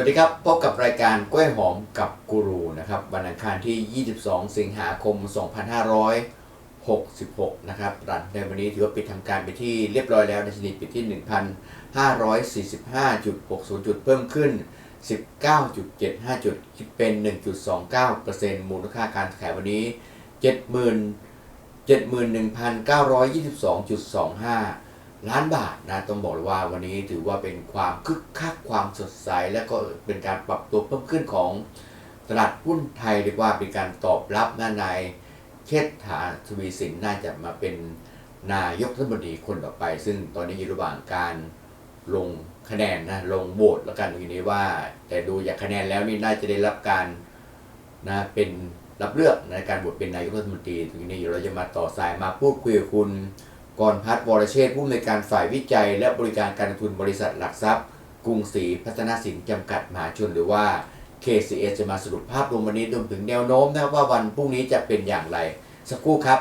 วัสดีครับ พบกับรายการกล้วยหอมกับกูรูนะครับวันอังคารที่ 22 สิงหาคม 2566 นะครับรันในวันนี้ถือว่าปิดทำการไปที่เรียบร้อยแล้วในชนิดปิดที่ 1,545.60 จุดเพิ่มขึ้น 19.75 จุดคิดเป็น 1.29%มูลค่าการขายวันนี้ 70,000 71,922.25 ล้านบาทนะต้องบอกเลยว่าวันนี้ถือว่าเป็นความคึกคักความสดใส และก็เป็นการปรับตัวเพิ่มขึ้นของตลาดหุ้นไทยเรียกว่าเป็นการตอบรับน้านายเชษฐาทวีสินน่าจะมาเป็นนายกรัฐมนตรีคนต่อไป ซึ่งตอนนี้อยู่ระหว่างการลงคะแนนนะลงโหวตแล้วกันทีนี้ว่า แต่ดูจากคะแนนแล้วนี่น่าจะได้รับการนะเป็นรับเลือกในการโหวตเป็นนายกรัฐมนตรีทีนี้เดี๋ยวเราจะมาต่อสายมาพูดคุยกับคุณ กรพัฒน์วรเชษผู้อำนวยการฝ่ายวิจัย และบริการการลงทุนบริษัทหลักทรัพย์ กรุงศรีพัฒนาสินจำกัดมหาชนหรือว่า KCS จะมาสรุปภาพรวมวันนี้รวมถึงแนวโน้มนะครับว่าวันพรุ่งนี้จะเป็นอย่างไร สักครู่ครับ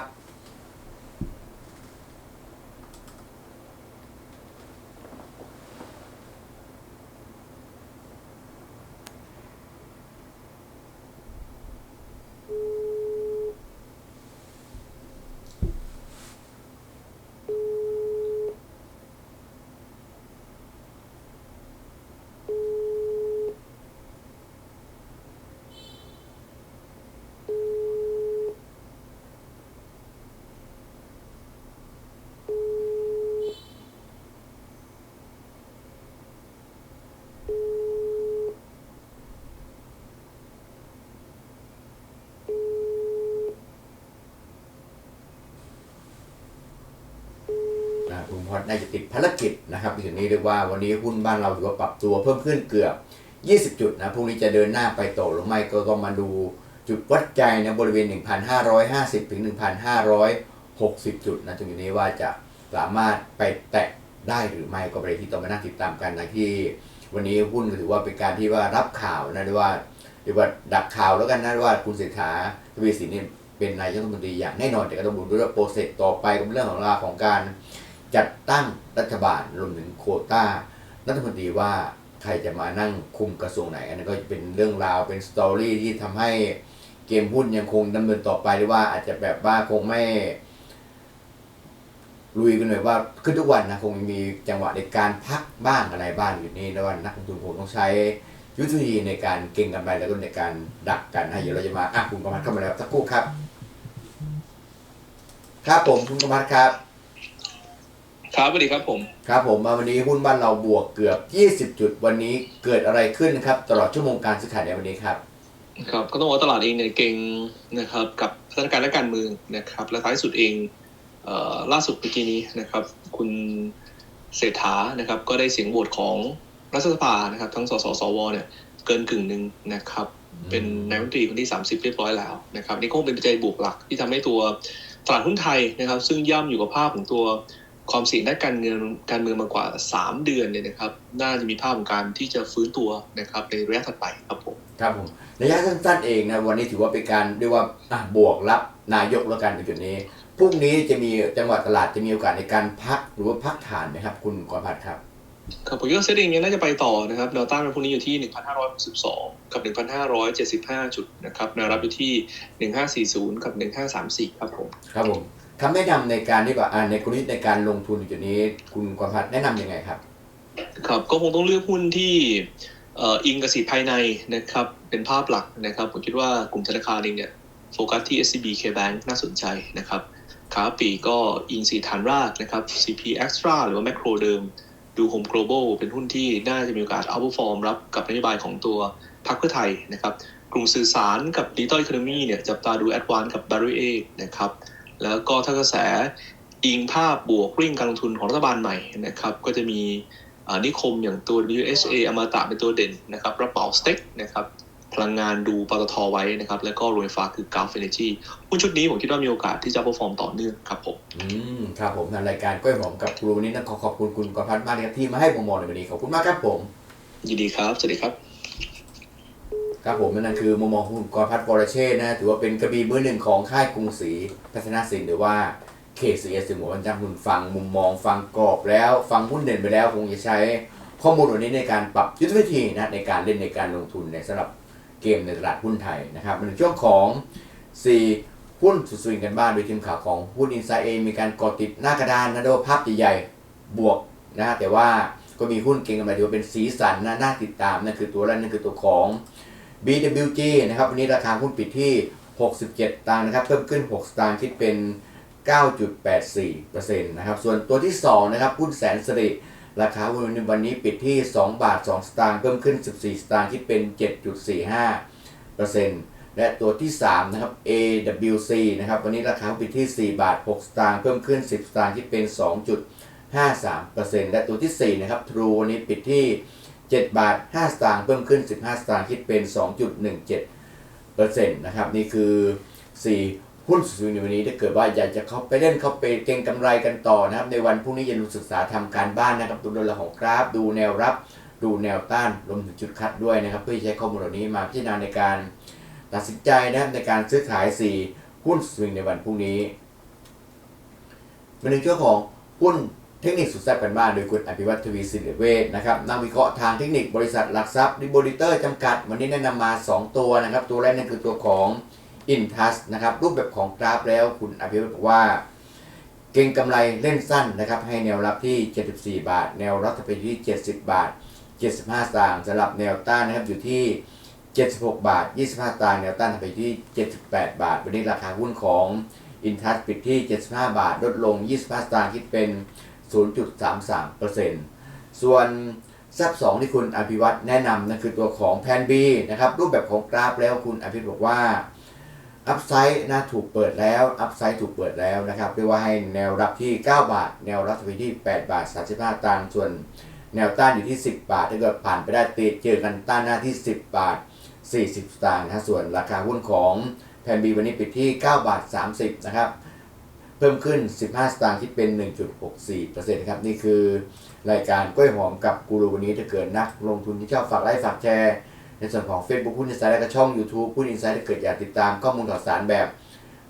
นะคุณ พอดน่าจะติดภารกิจนะครับถึงนี้เรียกว่าวันนี้หุ้นบ้านเราถือว่าปรับตัวเพิ่มขึ้นเกือบ 20 จุดนะพรุ่งนี้จะเดินหน้าไปโตหรือไม่ก็มาดูจุดวัดใจนะบริเวณ 1,550 ถึง 1,560 จุดนะตรงนี้ว่าจะสามารถไปแตะได้หรือไม่ก็เป็นที่ต้องมานั่งติดตามกันนะที่วันนี้หุ้นถือว่าเป็นการที่ว่ารับข่าวนะเรียกว่าเรียกว่าดักข่าวแล้วกันนะว่าคุณเศรษฐาทวีสินเนี่ยเป็นนายกรัฐมนตรีอย่างแน่นอนแต่ก็ต้องดูด้วยว่าโปรเซสต่อไปกับเรื่องของราของการ จัดตั้งรัฐบาลรวมถึงโควต้ารัฐมนตรีว่าใครจะมานั่งคุมกระทรวงไหน อันนั้นก็เป็นเรื่องราวเป็นสตอรี่ที่ทำให้เกมหุ้นยังคงดำเนินต่อไปหรือว่าอาจจะแบบว่าคงไม่ลุยกันเลยว่าขึ้นทุกวันนะคงมีจังหวะในการพักบ้างอะไรบ้างอยู่นี่แล้วว่านักลงทุนคงต้องใช้ยุทธวิธีในการเก็งกำไรแล้วก็ในการดักกันให้เดี๋ยวเราจะมาอะคุณกรพัฒน์เข้ามาแล้วสักครู่ครับ ครับผมคุณกรพัฒน์ครับ ครับสวัสดีครับผม ครับผมมาวันนี้หุ้นบ้านเราบวกเกือบ 20 จุดวันนี้เกิดอะไรขึ้นครับ ตลอดชั่วโมงการซื้อขายในวันนี้ครับ ครับก็ต้องบอกว่าตลาดเองเนี่ยเก่งนะครับ กับสถานการณ์และการเมืองนะครับ และท้ายสุดเองเอ่อล่าสุดเมื่อกี้นี้นะครับ คุณเศรษฐานะครับ ก็ได้เสียงโหวตของรัฐสภานะครับ ทั้งสสสวเนี่ยเกินกึ่งหนึ่งนะครับ เป็นนายกรัฐมนตรีคนที่ 30 เรียบร้อยแล้วนะครับนี่คงเป็นปัจจัยบวกหลักที่ทำให้ตัวตลาดหุ้นไทยนะครับ ซึ่งย่ำอยู่กับภาพของตัว ความเสี่ยงด้านการเงินการเมืองมากว่า 3 เดือนเนี่ยนะครับ น่าจะมีภาพของการที่จะฟื้นตัวนะครับในระยะถัดไปครับผมครับผมระยะสั้นๆเองนะวันนี้ถือว่าเป็นการเรียกว่าอะบวกรับนายกแล้วกันในจุดนี้พรุ่งนี้จะมีจังหวัดตลาดจะมีโอกาสในการพักหรือว่าพักฐานไหมครับ คุณกรพัฒน์ครับครับผมคิดว่าเซ็ตเองยังน่าจะไปต่อนะครับแนวต้านในพรุ่งนี้อยู่ที่ 1,562 กับ 1,575 จุดนะครับแนวรับอยู่ที่ 1,540 กับ 1,534 ครับผม ครับผม คำแนะนำในการที่ว่าอ่าในกลยุทธ์ในการลงทุนจุดนี้ คุณกรพัฒน์แนะนำยังไงครับครับก็คงต้องเลือกหุ้นที่อิงกับสีภายในนะครับเป็นภาพหลักนะครับ ผมคิดว่ากลุ่มธนาคารเองเนี่ยโฟกัสที่ SCB KBank น่าสนใจนะครับขาปีก็อิงสีฐานรากนะครับ CP Extra หรือว่า Macro เดิม ดู Home Global เป็นหุ้นที่น่าจะมีโอกาส outperform รับกับนโยบายของตัวพรรคเพื่อไทยนะครับ กลุ่มสื่อสารกับ Digital Economy เนี่ยจับตาดู Advance กับ Barrier นะครับ แล้วก็ถ้ากระแสอิงภาพบวกริ่งการลงทุนของรัฐบาลใหม่นะครับ ก็จะมีอ่านิคมอย่างตัว WSA อมตะเป็นตัวเด่นนะครับกระเป๋าสเต็กนะครับพลังงานดูปตทไว้นะครับ แล้วก็โรงไฟฟ้าคือ Gulf Energy หุ้นชุดนี้ผมคิดว่ามีโอกาสที่จะ perform ต่อเนื่องครับผม อืม ครับผมทางรายการกล้วยหอมกับครูวันนี้ต้องขอขอบคุณคุณกรพัฒน์มากนะครับที่มาให้ผมมองในวันนี้ขอบคุณมากครับผม ยินดีครับ สวัสดีครับ ครับผมนั่นคือมุมมองของคุณกรพัฒน์วรเชษนะถือว่าเป็นกระบี่มือหนึ่งของค่ายกรุงศรีพัฒนาสินหรือว่า KCS ถึงหัววันจังคุณฟังมุมมอง ฟังกรอบแล้ว ฟังหุ้นเด่นไปแล้วคงจะใช้ข้อมูลวันนี้ในการปรับยุทธวิธีนะในการเล่นในการลงทุนในสำหรับเกมในตลาดหุ้นไทยนะครับในช่วงของ 4 หุ้นสุดสวิงกันบ้างโดยทีมข่าวของหุ้นอินไซเองมีการกดติดหน้ากระดานนะโดยภาพใหญ่ๆบวกนะฮะแต่ว่าก็มีหุ้นเก่งกันมาถือว่าเป็นสีสันนะน่าติดตามนั่นคือตัวแรกนั่นคือตัวของ BWG นะครับวันนี้ราคาหุ้นปิดที่ 67 ตังค์นะครับเพิ่มขึ้น 6ตางค์คิดเป็น 9.84%นะครับส่วนตัวที่ 2 นะครับหุ้นแสนสิริราคาหุ้นวันนี้ปิดที่ 2 บาท 2 สตางค์เพิ่มขึ้น 14 สตางค์คิดเป็น 7.45%และตัวที่ 3 นะครับ AWC นะครับวันนี้ราคาปิดที่ 4 บาท 6 สตางค์เพิ่มขึ้น 10 สตางค์คิดเป็น 2.53%และตัวที่ 4 นะครับ True วันนี้ปิดที่ 7 บาท 5 สตางค์เพิ่มขึ้น 15 สตางค์คิดเป็น 2.17%นะครับนี่คือ 4 หุ้นสุดในวันนี้ถ้าเกิดว่าอยากจะเข้าไปเล่นเข้าไปเก็งกำไรกันต่อนะครับ ในวันพรุ่งนี้อย่าลืมศึกษาทำการบ้านนะครับดูเรื่องของกราฟดูแนวรับ ดูแนวต้านรวมถึงจุดคัดด้วยนะครับ เพื่อใช้ข้อมูลเหล่านี้มาพิจารณาในการตัดสินใจนะครับในการซื้อขาย 4 หุ้นสวิงในวันพรุ่งนี้มาถึงช่วงของหุ้น เทคนิคสุดแซ่บกันบ้างโดยคุณอภิวัตทวีสิริเวชนะครับนักวิเคราะห์ทางเทคนิคบริษัทหลักทรัพย์ดิบลิเตอร์จำกัด วันนี้แนะนำมา 2 ตัวนะครับ ตัวแรกนั่นคือตัวของอินทัสนะครับ รูปแบบของกราฟแล้วคุณอภิวัตบอกว่า เก่งกำไรเล่นสั้นนะครับ ให้แนวรับที่ 74 บาท แนวรับจะไปที่ 70 บาท 75สตางค์สำหรับแนวต้านนะครับอยู่ที่ 76 บาท 25สตางค์แนวต้านไปที่ 78 บาท วันนี้ราคาหุ้นของอินทัสปิดที่ 75 บาท ลดลง 25สตางค์คิดเป็น 0.33%ส่วนซับสองที่คุณอภิวัตแนะนำนั่นคือตัวของแพน B นะครับ รูปแบบของกราฟแล้วคุณอภิวัตบอกว่าอัพไซด์นะถูกเปิดแล้วอัพไซด์ถูกเปิดแล้วนะครับเรียกว่าให้แนวรับที่ 9 บาท แนวรับที่ 8 บาท 35ตังค์ส่วนแนวต้านอยู่ที่ 10 บาท ถ้าเกิดผ่านไปได้ตีเจอกันต้านหน้าที่ 10 บาท 40สตางค์นะส่วนราคาหุ้นของแพนบีวันนี้ปิดที่ 9 บาท 30 นะครับ เพิ่มขึ้น 15 สตางค์ที่เป็น 1.64%ครับนี่คือรายการกล้วยหอมกับกูรูวันนี้ถ้าเกิดนักลงทุนที่ชอบฝากไลค์ฝากแชร์ ในส่วนของ Facebook หุ้นอินไซด์และก็ช่อง YouTube หุ้นอินไซด์ถ้าเกิดอยากติดตามข้อมูลข่าวสารแบบ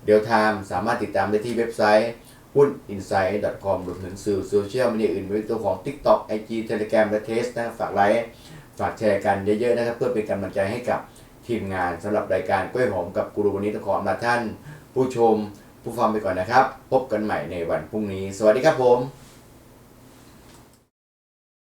เดียวไทม์สามารถติดตามได้ที่เว็บไซต์หุ้น insight com รวมถึงสื่อโซเชียลมีเดียอื่นไว้ตัวของ TikTok IG Telegram และเทสนะฝากไลค์ฝากแชร์กันเยอะๆนะครับเพื่อเป็นกำลังใจให้กับทีมงานสำหรับรายการกล้วยหอมกับกูรูวันนี้ต้องขอลาท่าน ผู้ชม ผู้ฟังไปก่อนนะครับ พบกันใหม่ในวันพรุ่งนี้ สวัสดีครับผม